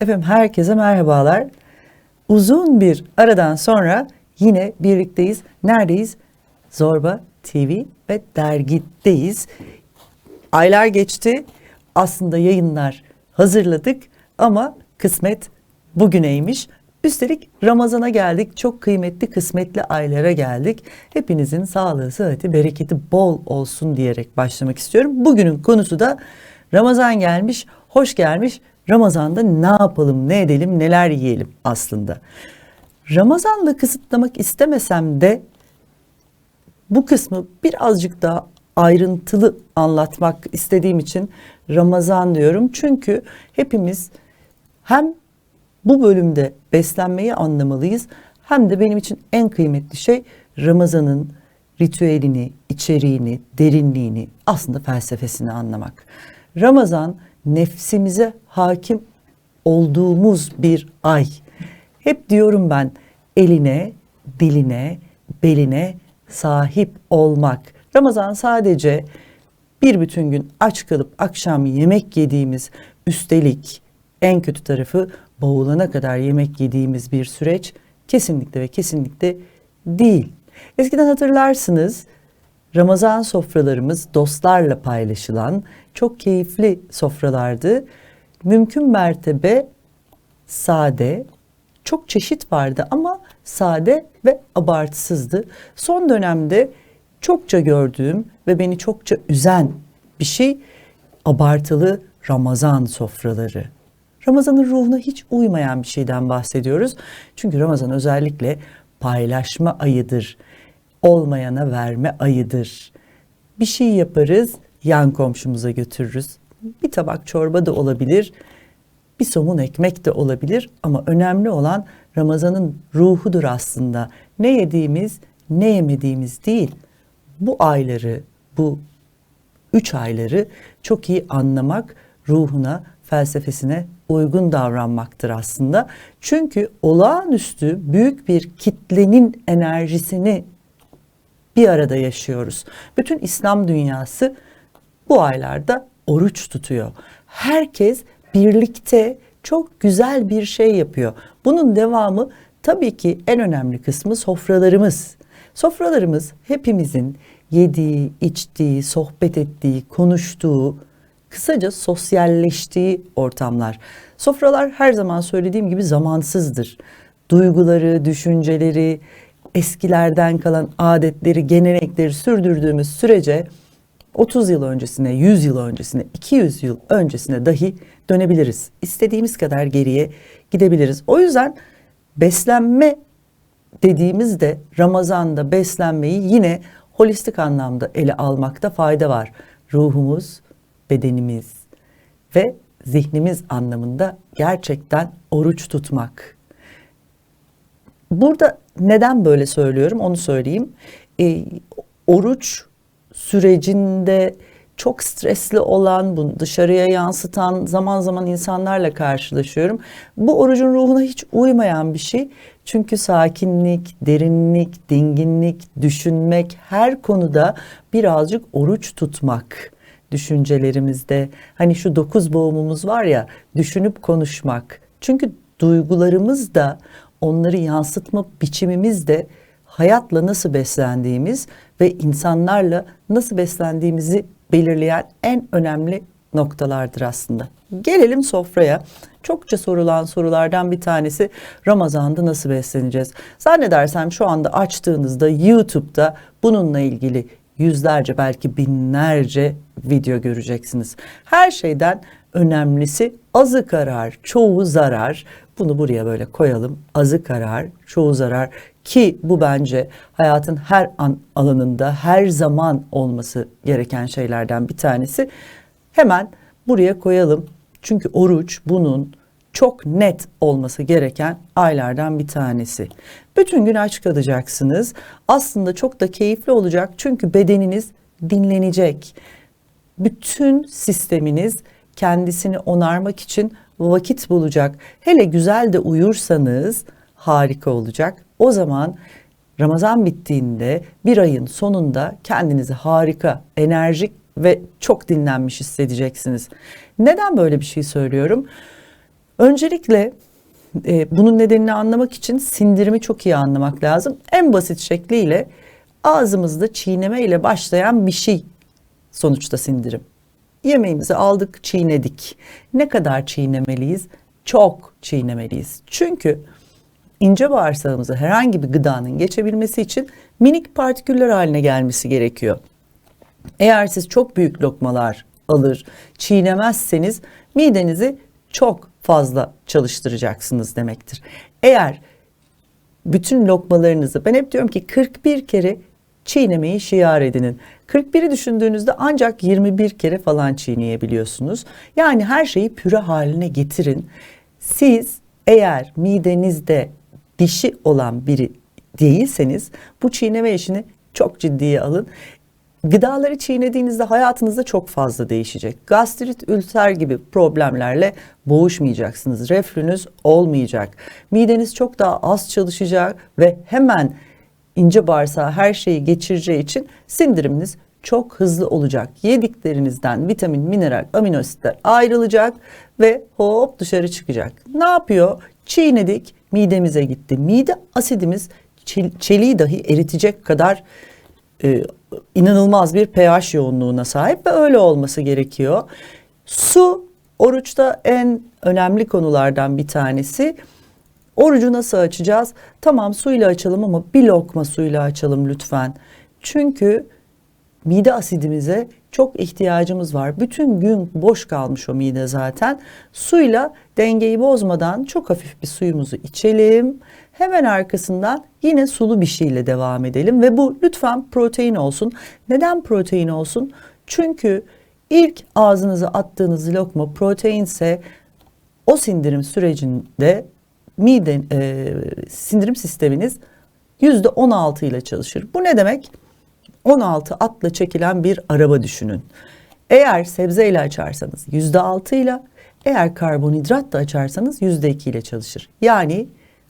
Efendim herkese merhabalar. Uzun bir aradan sonra yine birlikteyiz. Neredeyiz? Zorba TV ve dergideyiz. Aylar geçti. Aslında yayınlar hazırladık ama kısmet bugüneymiş. Üstelik Ramazan'a geldik. Çok kıymetli kısmetli aylara geldik. Hepinizin sağlığı, sıhhati, bereketi bol olsun diyerek başlamak istiyorum. Bugünün konusu da Ramazan gelmiş, hoş gelmiş. Ramazan'da ne yapalım, ne edelim, neler yiyelim aslında. Ramazan'la kısıtlamak istemesem de bu kısmı birazcık daha ayrıntılı anlatmak istediğim için Ramazan diyorum. Çünkü hepimiz hem bu bölümde beslenmeyi anlamalıyız hem de benim için en kıymetli şey Ramazan'ın ritüelini, içeriğini, derinliğini, aslında felsefesini anlamak. Ramazan nefsimize hakim olduğumuz bir ay. Hep diyorum ben eline, diline, beline sahip olmak. Ramazan sadece bir bütün gün aç kalıp akşam yemek yediğimiz üstelik en kötü tarafı boğulana kadar yemek yediğimiz bir süreç kesinlikle ve kesinlikle değil. Eskiden hatırlarsınız Ramazan sofralarımız dostlarla paylaşılan çok keyifli sofralardı. Mümkün mertebe sade, çok çeşit vardı ama sade ve abartısızdı. Son dönemde çokça gördüğüm ve beni çokça üzen bir şey abartılı Ramazan sofraları. Ramazan'ın ruhuna hiç uymayan bir şeyden bahsediyoruz. Çünkü Ramazan özellikle paylaşma ayıdır. Olmayana verme ayıdır. Bir şey yaparız, yan komşumuza götürürüz. Bir tabak çorba da olabilir, bir somun ekmek de olabilir ama önemli olan Ramazan'ın ruhudur aslında. Ne yediğimiz, ne yemediğimiz değil. Bu ayları, bu üç ayları çok iyi anlamak, ruhuna, felsefesine uygun davranmaktır aslında. Çünkü olağanüstü büyük bir kitlenin enerjisini bir arada yaşıyoruz. Bütün İslam dünyası bu aylarda oruç tutuyor. Herkes birlikte çok güzel bir şey yapıyor. Bunun devamı tabii ki en önemli kısmı sofralarımız. Sofralarımız hepimizin yediği, içtiği, sohbet ettiği, konuştuğu, kısaca sosyalleştiği ortamlar. Sofralar her zaman söylediğim gibi zamansızdır. Duyguları, düşünceleri, eskilerden kalan adetleri, gelenekleri sürdürdüğümüz sürece 30 yıl öncesine, 100 yıl öncesine, 200 yıl öncesine dahi dönebiliriz. İstediğimiz kadar geriye gidebiliriz. O yüzden beslenme dediğimizde Ramazan'da beslenmeyi yine holistik anlamda ele almakta fayda var. Ruhumuz, bedenimiz ve zihnimiz anlamında gerçekten oruç tutmak. Burada neden böyle söylüyorum onu söyleyeyim. E, oruç sürecinde çok stresli olan, bunu dışarıya yansıtan zaman zaman insanlarla karşılaşıyorum. Bu orucun ruhuna hiç uymayan bir şey. Çünkü sakinlik, derinlik, dinginlik, düşünmek her konuda birazcık oruç tutmak düşüncelerimizde. Hani şu dokuz boğumumuz var ya düşünüp konuşmak. Çünkü duygularımız da onları yansıtma biçimimiz de hayatla nasıl beslendiğimiz ve insanlarla nasıl beslendiğimizi belirleyen en önemli noktalardır aslında. Gelelim sofraya. Çokça sorulan sorulardan bir tanesi Ramazan'da nasıl besleneceğiz? Zannedersem şu anda açtığınızda YouTube'da bununla ilgili yüzlerce belki binlerce video göreceksiniz. Her şeyden önemlisi azı karar, çoğu zarar. Bunu buraya böyle koyalım. Azı karar, çoğu zarar ki bu bence hayatın her an alanında her zaman olması gereken şeylerden bir tanesi. Hemen buraya koyalım. Çünkü oruç bunun çok net olması gereken aylardan bir tanesi. Bütün gün aç kalacaksınız. Aslında çok da keyifli olacak çünkü bedeniniz dinlenecek. Bütün sisteminiz kendisini onarmak için vakit bulacak. Hele güzel de uyursanız harika olacak. O zaman Ramazan bittiğinde bir ayın sonunda kendinizi harika, enerjik ve çok dinlenmiş hissedeceksiniz. Neden böyle bir şey söylüyorum? Öncelikle e, bunun nedenini anlamak için sindirimi çok iyi anlamak lazım. En basit şekliyle ağzımızda çiğneme ile başlayan bir şey sonuçta sindirim. Yemeğimizi aldık, çiğnedik. Ne kadar çiğnemeliyiz? Çok çiğnemeliyiz. Çünkü ince bağırsağımıza herhangi bir gıdanın geçebilmesi için minik partiküller haline gelmesi gerekiyor. Eğer siz çok büyük lokmalar alır, çiğnemezseniz midenizi çok fazla çalıştıracaksınız demektir. Eğer bütün lokmalarınızı ben hep diyorum ki 41 kere çiğnemeyi şiar edinin. 41'i düşündüğünüzde ancak 21 kere falan çiğneyebiliyorsunuz. Yani her şeyi püre haline getirin. Siz eğer midenizde dişi olan biri değilseniz bu çiğneme işini çok ciddiye alın. Gıdaları çiğnediğinizde hayatınızda çok fazla değişecek. Gastrit, ülser gibi problemlerle boğuşmayacaksınız. Reflünüz olmayacak. Mideniz çok daha az çalışacak ve hemen ince bağırsağı her şeyi geçireceği için sindiriminiz çok hızlı olacak. Yediklerinizden vitamin, mineral, amino asitler ayrılacak ve hop dışarı çıkacak. Ne yapıyor? Çiğnedik, midemize gitti. Mide asidimiz çeliği dahi eritecek kadar e, inanılmaz bir pH yoğunluğuna sahip ve öyle olması gerekiyor. Su oruçta en önemli konulardan bir tanesi. Orucu nasıl açacağız? Tamam suyla açalım ama bir lokma suyla açalım lütfen. Çünkü mide asidimize çok ihtiyacımız var. Bütün gün boş kalmış o mide zaten. Suyla dengeyi bozmadan çok hafif bir suyumuzu içelim. Hemen arkasından yine sulu bir şeyle devam edelim ve bu lütfen protein olsun. Neden protein olsun? Çünkü ilk ağzınıza attığınız lokma proteinse o sindirim sürecinde mide e, sindirim sisteminiz yüzde 16 ile çalışır. Bu ne demek? 16 atla çekilen bir araba düşünün. Eğer sebzeyle açarsanız yüzde 6 ile, eğer karbonhidrat da açarsanız yüzde 2 ile çalışır. Yani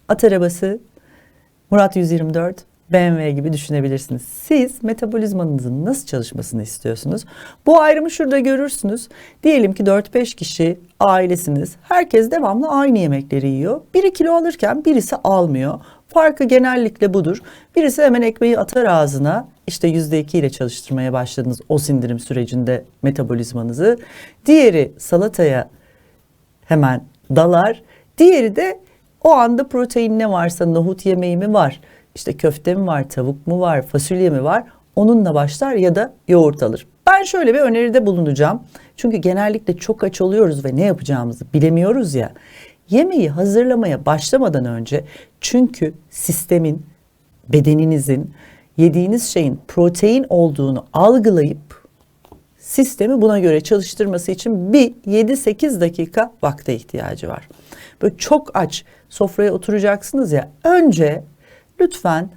at arabası, Murat 124, BMW gibi düşünebilirsiniz. Siz metabolizmanızın nasıl çalışmasını istiyorsunuz? Bu ayrımı şurada görürsünüz. Diyelim ki 4-5 kişi ailesiniz. Herkes devamlı aynı yemekleri yiyor. Biri kilo alırken birisi almıyor. Farkı genellikle budur. Birisi hemen ekmeği atar ağzına. İşte yüzde iki ile çalıştırmaya başladınız o sindirim sürecinde metabolizmanızı. Diğeri salataya hemen dalar. Diğeri de o anda protein ne varsa nohut yemeği mi var, işte köfte mi var, tavuk mu var, fasulye mi var onunla başlar ya da yoğurt alır. Ben şöyle bir öneride bulunacağım. Çünkü genellikle çok aç oluyoruz ve ne yapacağımızı bilemiyoruz ya. Yemeği hazırlamaya başlamadan önce çünkü sistemin, bedeninizin yediğiniz şeyin protein olduğunu algılayıp sistemi buna göre çalıştırması için bir 7-8 dakika vakte ihtiyacı var. Böyle çok aç sofraya oturacaksınız ya önce lütfen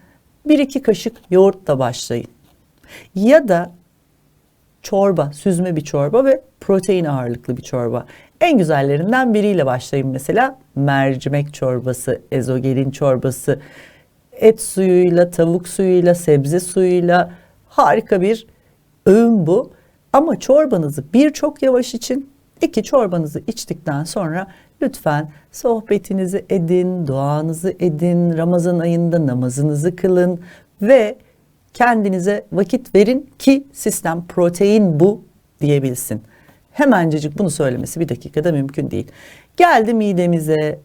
bir iki kaşık yoğurtla başlayın. Ya da çorba, süzme bir çorba ve protein ağırlıklı bir çorba. En güzellerinden biriyle başlayın mesela mercimek çorbası, ezogelin çorbası, et suyuyla, tavuk suyuyla, sebze suyuyla harika bir öğün bu. Ama çorbanızı bir çok yavaş için, iki çorbanızı içtikten sonra lütfen sohbetinizi edin, duanızı edin, Ramazan ayında namazınızı kılın ve kendinize vakit verin ki sistem protein bu diyebilsin. Hemencecik bunu söylemesi bir dakikada mümkün değil. Geldi midemize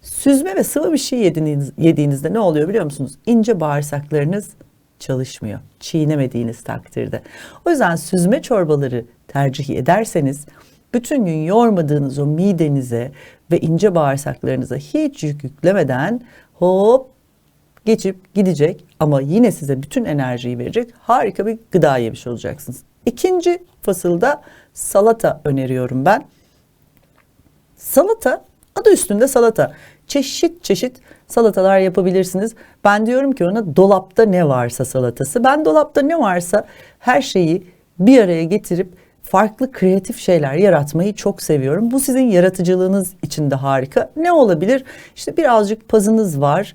süzme ve sıvı bir şey yediğiniz, yediğinizde ne oluyor biliyor musunuz? İnce bağırsaklarınız çalışmıyor. Çiğnemediğiniz takdirde. O yüzden süzme çorbaları tercih ederseniz bütün gün yormadığınız o midenize ve ince bağırsaklarınıza hiç yük yüklemeden hop geçip gidecek ama yine size bütün enerjiyi verecek harika bir gıda yemiş olacaksınız. İkinci fasılda salata öneriyorum ben. Salata adı üstünde salata. Çeşit çeşit salatalar yapabilirsiniz. Ben diyorum ki ona dolapta ne varsa salatası. Ben dolapta ne varsa her şeyi bir araya getirip farklı kreatif şeyler yaratmayı çok seviyorum. Bu sizin yaratıcılığınız için de harika. Ne olabilir? İşte birazcık pazınız var,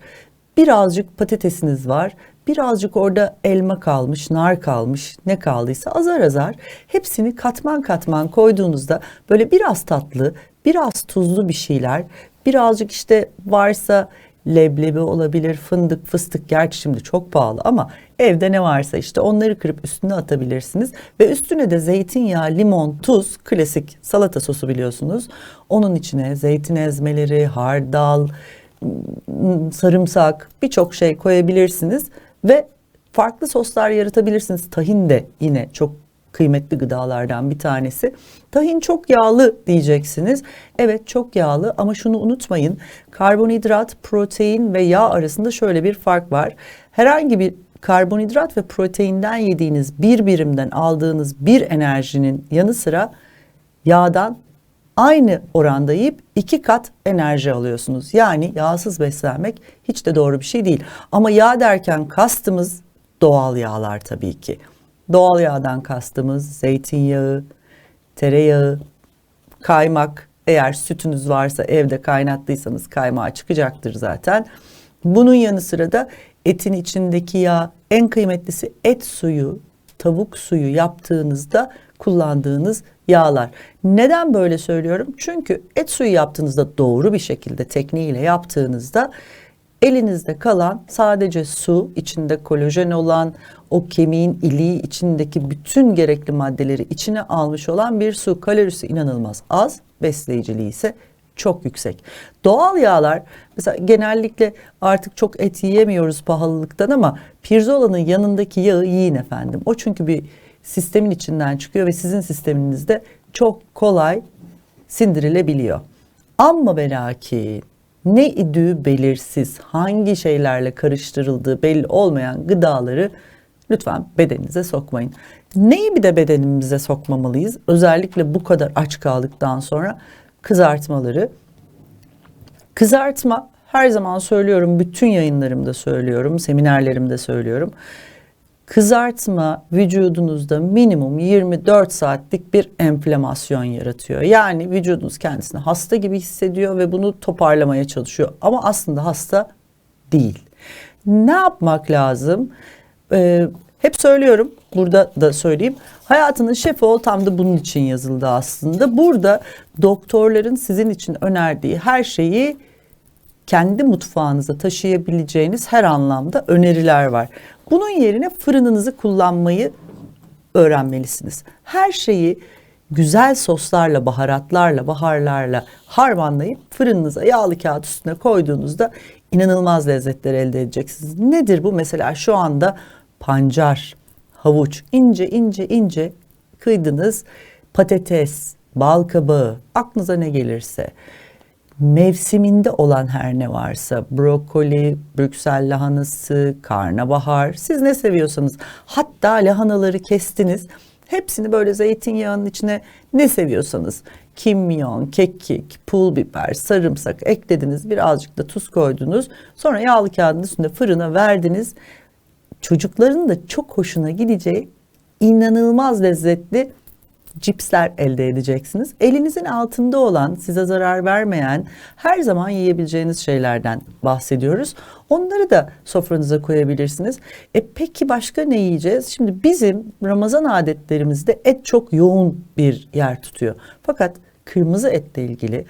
birazcık patatesiniz var, birazcık orada elma kalmış, nar kalmış, ne kaldıysa azar azar hepsini katman katman koyduğunuzda böyle biraz tatlı, biraz tuzlu bir şeyler, birazcık işte varsa leblebi olabilir, fındık, fıstık gerçi şimdi çok pahalı ama evde ne varsa işte onları kırıp üstüne atabilirsiniz ve üstüne de zeytinyağı, limon, tuz, klasik salata sosu biliyorsunuz. Onun içine zeytin ezmeleri, hardal, m- sarımsak birçok şey koyabilirsiniz ve farklı soslar yaratabilirsiniz. Tahin de yine çok kıymetli gıdalardan bir tanesi. Tahin çok yağlı diyeceksiniz. Evet çok yağlı ama şunu unutmayın. Karbonhidrat, protein ve yağ arasında şöyle bir fark var. Herhangi bir karbonhidrat ve proteinden yediğiniz bir birimden aldığınız bir enerjinin yanı sıra yağdan aynı oranda yiyip iki kat enerji alıyorsunuz. Yani yağsız beslenmek hiç de doğru bir şey değil. Ama yağ derken kastımız doğal yağlar tabii ki. Doğal yağdan kastımız zeytinyağı, tereyağı, kaymak. Eğer sütünüz varsa evde kaynattıysanız kaymağı çıkacaktır zaten. Bunun yanı sıra da etin içindeki yağ en kıymetlisi et suyu, tavuk suyu yaptığınızda kullandığınız yağlar. Neden böyle söylüyorum? Çünkü et suyu yaptığınızda doğru bir şekilde tekniğiyle yaptığınızda elinizde kalan sadece su, içinde kolajen olan, o kemiğin iliği içindeki bütün gerekli maddeleri içine almış olan bir su. Kalorisi inanılmaz az, besleyiciliği ise çok yüksek. Doğal yağlar mesela genellikle artık çok et yiyemiyoruz pahalılıktan ama pirzolanın yanındaki yağı yiyin efendim. O çünkü bir sistemin içinden çıkıyor ve sizin sisteminizde çok kolay sindirilebiliyor. Ama ve lakin ne idüğü belirsiz, hangi şeylerle karıştırıldığı belli olmayan gıdaları lütfen bedeninize sokmayın. Neyi bir de bedenimize sokmamalıyız? Özellikle bu kadar aç kaldıktan sonra kızartmaları. Kızartma her zaman söylüyorum, bütün yayınlarımda söylüyorum, seminerlerimde söylüyorum. Kızartma vücudunuzda minimum 24 saatlik bir enflamasyon yaratıyor. Yani vücudunuz kendisini hasta gibi hissediyor ve bunu toparlamaya çalışıyor. Ama aslında hasta değil. Ne yapmak lazım? Ee, hep söylüyorum, burada da söyleyeyim. Hayatının şefi ol tam da bunun için yazıldı aslında. Burada doktorların sizin için önerdiği her şeyi kendi mutfağınıza taşıyabileceğiniz her anlamda öneriler var. Bunun yerine fırınınızı kullanmayı öğrenmelisiniz. Her şeyi güzel soslarla, baharatlarla, baharlarla harmanlayıp fırınınıza yağlı kağıt üstüne koyduğunuzda inanılmaz lezzetler elde edeceksiniz. Nedir bu? Mesela şu anda pancar, havuç, ince ince ince kıydınız, patates, bal kabağı, aklınıza ne gelirse mevsiminde olan her ne varsa brokoli, Brüksel lahanası, karnabahar siz ne seviyorsanız hatta lahanaları kestiniz hepsini böyle zeytinyağının içine ne seviyorsanız kimyon, kekik, pul biber, sarımsak eklediniz birazcık da tuz koydunuz. Sonra yağlı kağıdın üstünde fırına verdiniz. Çocukların da çok hoşuna gideceği inanılmaz lezzetli cipsler elde edeceksiniz. Elinizin altında olan, size zarar vermeyen, her zaman yiyebileceğiniz şeylerden bahsediyoruz. Onları da sofranıza koyabilirsiniz. E peki başka ne yiyeceğiz? Şimdi bizim Ramazan adetlerimizde et çok yoğun bir yer tutuyor. Fakat kırmızı etle ilgili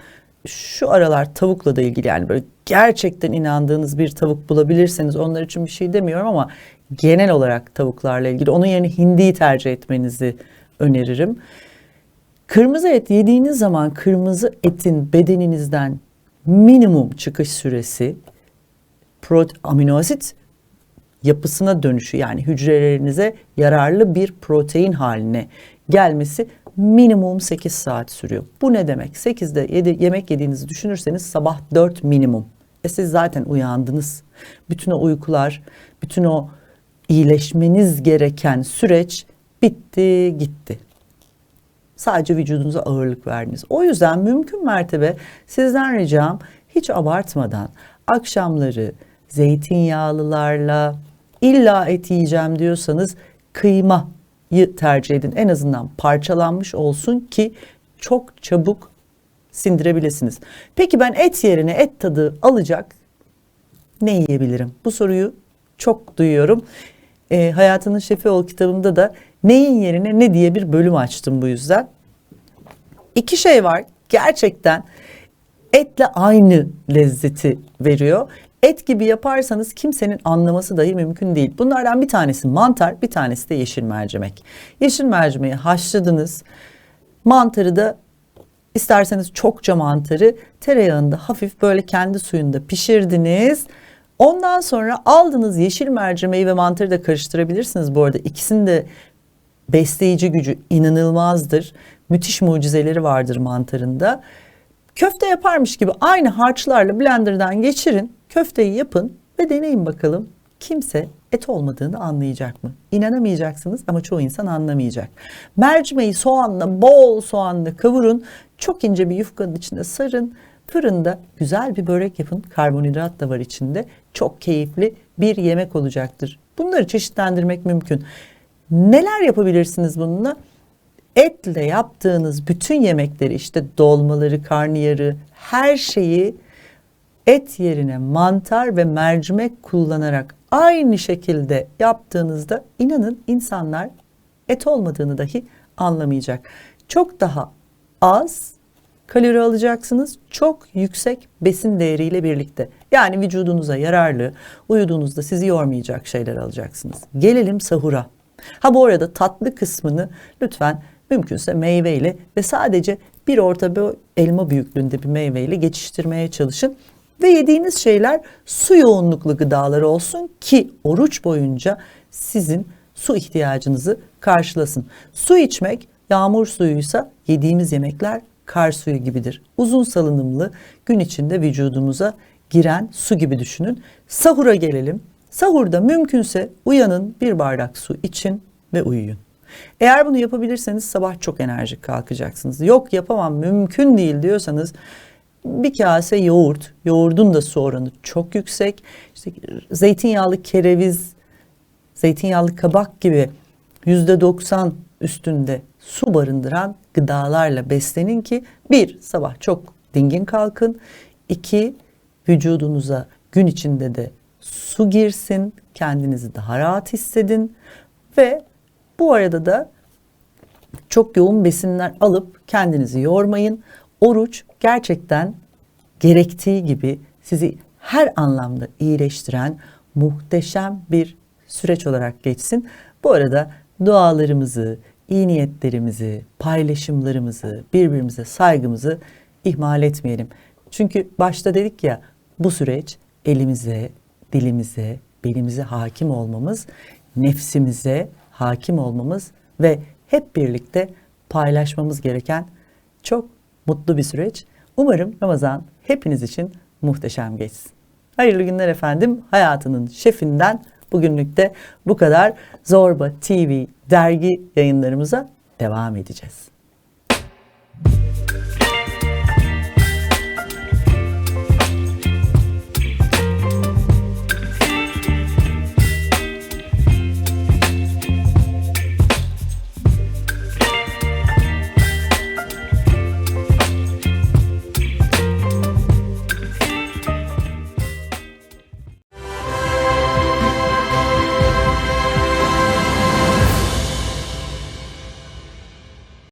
şu aralar tavukla da ilgili yani böyle gerçekten inandığınız bir tavuk bulabilirseniz onlar için bir şey demiyorum ama genel olarak tavuklarla ilgili onun yerine hindiyi tercih etmenizi öneririm. Kırmızı et yediğiniz zaman kırmızı etin bedeninizden minimum çıkış süresi amino asit yapısına dönüşü yani hücrelerinize yararlı bir protein haline gelmesi minimum 8 saat sürüyor. Bu ne demek? 8'de yedi, yemek yediğinizi düşünürseniz sabah 4 minimum. E siz zaten uyandınız. Bütün o uykular, bütün o iyileşmeniz gereken süreç bitti gitti. Sadece vücudunuza ağırlık verdiniz. O yüzden mümkün mertebe sizden ricam hiç abartmadan akşamları zeytinyağlılarla illa et yiyeceğim diyorsanız kıymayı tercih edin. En azından parçalanmış olsun ki çok çabuk sindirebilirsiniz. Peki ben et yerine et tadı alacak ne yiyebilirim? Bu soruyu çok duyuyorum. E, Hayatının Şefi Ol kitabımda da neyin yerine ne diye bir bölüm açtım bu yüzden. İki şey var gerçekten etle aynı lezzeti veriyor. Et gibi yaparsanız kimsenin anlaması dahi mümkün değil. Bunlardan bir tanesi mantar, bir tanesi de yeşil mercimek. Yeşil mercimeği haşladınız. Mantarı da isterseniz çokça mantarı tereyağında hafif böyle kendi suyunda pişirdiniz. Ondan sonra aldınız yeşil mercimeği ve mantarı da karıştırabilirsiniz bu arada. İkisinin de besleyici gücü inanılmazdır. Müthiş mucizeleri vardır mantarında. Köfte yaparmış gibi aynı harçlarla blenderdan geçirin, köfteyi yapın ve deneyin bakalım. Kimse et olmadığını anlayacak mı? İnanamayacaksınız ama çoğu insan anlamayacak. Mercimeği soğanla, bol soğanla kavurun. Çok ince bir yufkanın içinde sarın. Fırında güzel bir börek yapın. Karbonhidrat da var içinde. Çok keyifli bir yemek olacaktır. Bunları çeşitlendirmek mümkün. Neler yapabilirsiniz bununla? Etle yaptığınız bütün yemekleri işte dolmaları, karnıyarı, her şeyi et yerine mantar ve mercimek kullanarak aynı şekilde yaptığınızda inanın insanlar et olmadığını dahi anlamayacak. Çok daha az kalori alacaksınız. Çok yüksek besin değeriyle birlikte. Yani vücudunuza yararlı, uyuduğunuzda sizi yormayacak şeyler alacaksınız. Gelelim sahura. Ha bu arada tatlı kısmını lütfen mümkünse meyveyle ve sadece bir orta boy elma büyüklüğünde bir meyveyle geçiştirmeye çalışın. Ve yediğiniz şeyler su yoğunluklu gıdalar olsun ki oruç boyunca sizin su ihtiyacınızı karşılasın. Su içmek yağmur suyuysa yediğimiz yemekler kar suyu gibidir. Uzun salınımlı gün içinde vücudumuza giren su gibi düşünün. Sahura gelelim. Sahurda mümkünse uyanın bir bardak su için ve uyuyun. Eğer bunu yapabilirseniz sabah çok enerjik kalkacaksınız. Yok yapamam mümkün değil diyorsanız bir kase yoğurt, yoğurdun da su oranı çok yüksek. İşte zeytinyağlı kereviz, zeytinyağlı kabak gibi yüzde doksan üstünde su barındıran gıdalarla beslenin ki bir sabah çok dingin kalkın. iki vücudunuza gün içinde de su girsin, kendinizi daha rahat hissedin ve bu arada da çok yoğun besinler alıp kendinizi yormayın. Oruç gerçekten gerektiği gibi sizi her anlamda iyileştiren muhteşem bir süreç olarak geçsin. Bu arada dualarımızı, iyi niyetlerimizi, paylaşımlarımızı, birbirimize saygımızı ihmal etmeyelim. Çünkü başta dedik ya bu süreç elimize, dilimize, belimize hakim olmamız, nefsimize hakim olmamız ve hep birlikte paylaşmamız gereken çok mutlu bir süreç. Umarım Ramazan hepiniz için muhteşem geçsin. Hayırlı günler efendim. Hayatının şefinden bugünlük de bu kadar. Zorba TV dergi yayınlarımıza devam edeceğiz.